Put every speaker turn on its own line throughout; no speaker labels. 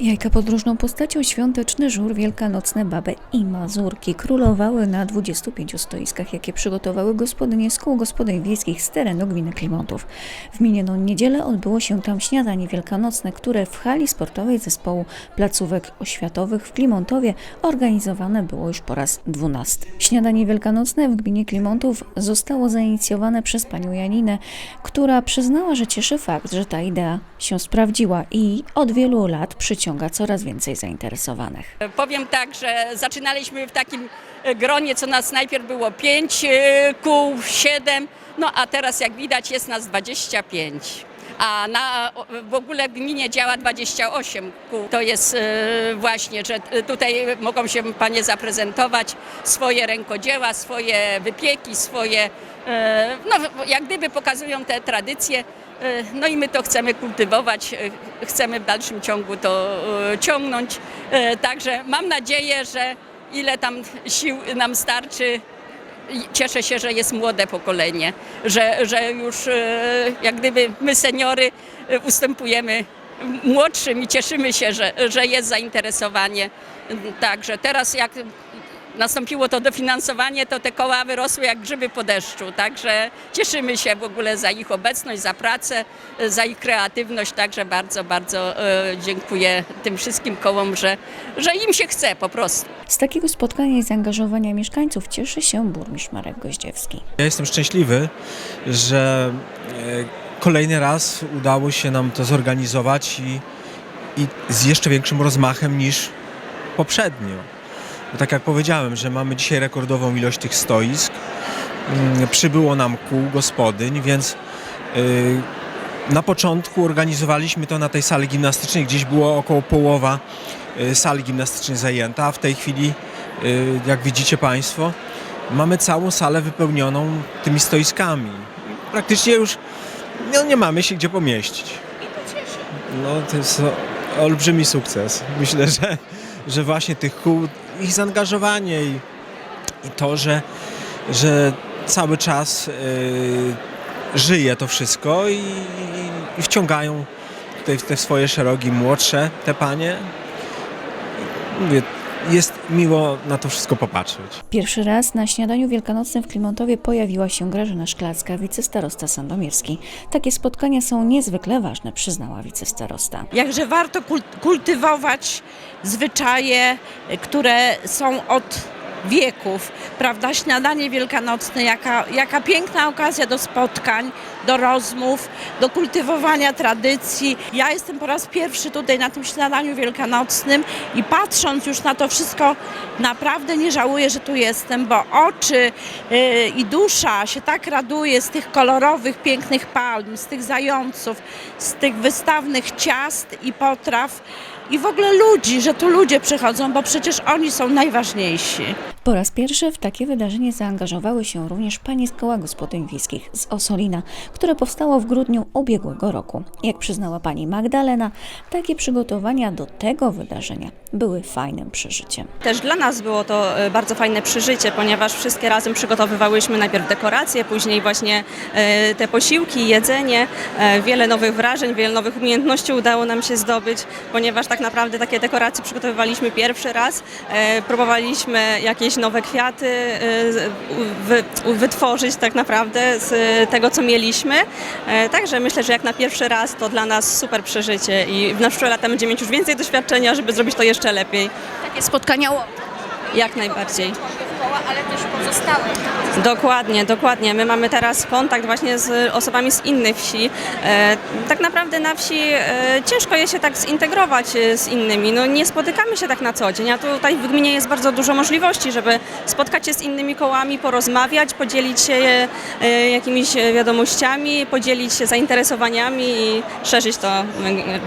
Jajka podróżną postacią świąteczny żur wielkanocne baby i mazurki królowały na 25 stoiskach, jakie przygotowały gospodynie z kół gospodyń wiejskich z terenu gminy Klimontów. W minioną niedzielę odbyło się tam śniadanie wielkanocne, które w hali sportowej zespołu placówek oświatowych w Klimontowie organizowane było już po raz 12. Śniadanie wielkanocne w gminie Klimontów zostało zainicjowane przez panią Janinę, która przyznała, że cieszy fakt, że ta idea się sprawdziła i od wielu lat przyciąga coraz więcej zainteresowanych.
Powiem tak, że zaczynaliśmy w takim gronie, co nas najpierw było 5 e, kół, 7, no a teraz jak widać jest nas 25. A na, w ogóle w gminie działa 28 kół. To jest e, właśnie, że tutaj mogą się panie zaprezentować swoje rękodzieła, swoje wypieki, swoje, e, no jak gdyby pokazują te tradycje. E, No i my to chcemy kultywować, chcemy w dalszym ciągu to ciągnąć. Także mam nadzieję, że ile tam sił nam starczy. Cieszę się, że jest młode pokolenie, że, że już e, jak gdyby my seniory e, ustępujemy młodszym i cieszymy się, że, że jest zainteresowanie. Także teraz jak nastąpiło to dofinansowanie, to te koła wyrosły jak grzyby po deszczu. Także cieszymy się w ogóle za ich obecność, za pracę, za ich kreatywność. Także bardzo, bardzo e, dziękuję tym wszystkim kołom, że, że im się chce po prostu.
Z takiego spotkania i zaangażowania mieszkańców cieszy się burmistrz Marek Goździewski.
Ja jestem szczęśliwy, że e, kolejny raz udało się nam to zorganizować i, i z jeszcze większym rozmachem niż poprzednio. Bo tak jak powiedziałem, że mamy dzisiaj rekordową ilość tych stoisk, mm, przybyło nam kół gospodyń, więc y, na początku organizowaliśmy to na tej sali gimnastycznej, gdzieś było około połowa y, sali gimnastycznej zajęta, a w tej chwili, y, jak widzicie Państwo, mamy całą salę wypełnioną tymi stoiskami. Praktycznie już no, nie mamy się gdzie pomieścić. No to jest olbrzymi sukces. Myślę, że, że właśnie tych kół, ich zaangażowanie i, i to, że, że cały czas y, żyje to wszystko i, i, wciągają w te swoje szerogi młodsze, te panie. Mówię, jest miło na to wszystko popatrzeć.
Pierwszy raz na śniadaniu wielkanocnym w Klimontowie pojawiła się Grażyna Szklacka, wicestarosta sandomierski. Takie spotkania są niezwykle ważne, przyznała wicestarosta.
Jakże warto kul- kultywować zwyczaje, które są od wieków, prawda? Śniadanie wielkanocne, jaka, jaka piękna okazja do spotkań, do rozmów, do kultywowania tradycji. Ja jestem po raz pierwszy tutaj na tym śniadaniu wielkanocnym i patrząc już na to wszystko, naprawdę nie żałuję, że tu jestem, bo oczy y, i dusza się tak raduje z tych kolorowych, pięknych palm, z tych zająców, z tych wystawnych ciast i potraw i w ogóle ludzi, że tu ludzie przychodzą, bo przecież oni są najważniejsi.
Po raz pierwszy w takie wydarzenie zaangażowały się również panie z koła gospodyń wiejskich z Osolina, które powstało w grudniu ubiegłego roku. Jak przyznała pani Magdalena, takie przygotowania do tego wydarzenia były fajnym przeżyciem.
Też dla nas było to e, bardzo fajne przeżycie, ponieważ wszystkie razem przygotowywałyśmy najpierw dekoracje, później właśnie e, te posiłki, jedzenie, e, wiele nowych wrażeń, wiele nowych umiejętności udało nam się zdobyć, ponieważ tak naprawdę takie dekoracje przygotowywaliśmy pierwszy raz, próbowaliśmy jakieś nowe kwiaty wy, wytworzyć tak naprawdę z tego, co mieliśmy. E, Także myślę, że jak na pierwszy raz to dla nas super przeżycie i w naszych lata będziemy mieć już więcej doświadczenia, żeby zrobić to jeszcze lepiej.
Takie spotkania
Jak najbardziej.
Ale też pozostałe.
Dokładnie, dokładnie. My mamy teraz kontakt właśnie z osobami z innych wsi. E, tak naprawdę na wsi e, ciężko jest się tak zintegrować e, z innymi. No, nie spotykamy się tak na co dzień, a tutaj w gminie jest bardzo dużo możliwości, żeby spotkać się z innymi kołami, porozmawiać, podzielić się jakimiś wiadomościami, podzielić się zainteresowaniami i szerzyć to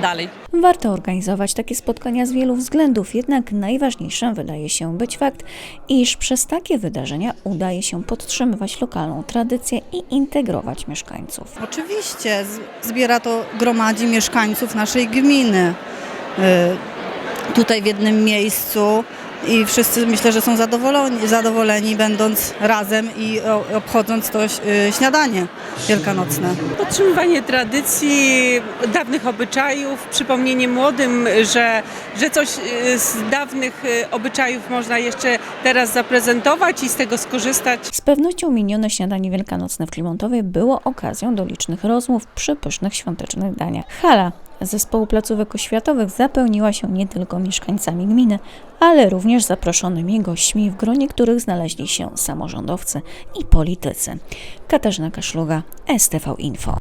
dalej.
Warto organizować takie spotkania z wielu względów, jednak najważniejszym wydaje się być fakt, iż przez takie wydarzenia udaje się podtrzymywać lokalną tradycję i integrować mieszkańców.
Oczywiście, zbiera to, gromadzi mieszkańców naszej gminy. Y, Tutaj w jednym miejscu i wszyscy myślę, że są zadowoleni, zadowoleni będąc razem i obchodząc to y, śniadanie wielkanocne.
Podtrzymywanie tradycji, dawnych obyczajów, przypomnienie młodym, że, że coś y, z dawnych y, obyczajów można jeszcze teraz zaprezentować i z tego skorzystać.
Z pewnością minione śniadanie wielkanocne w Klimontowie było okazją do licznych rozmów przy pysznych świątecznych daniach. Hala zespołu placówek oświatowych zapełniła się nie tylko mieszkańcami gminy, ale również zaproszonymi gośćmi, w gronie których znaleźli się samorządowcy i politycy. Katarzyna Kaszluga, STV Info.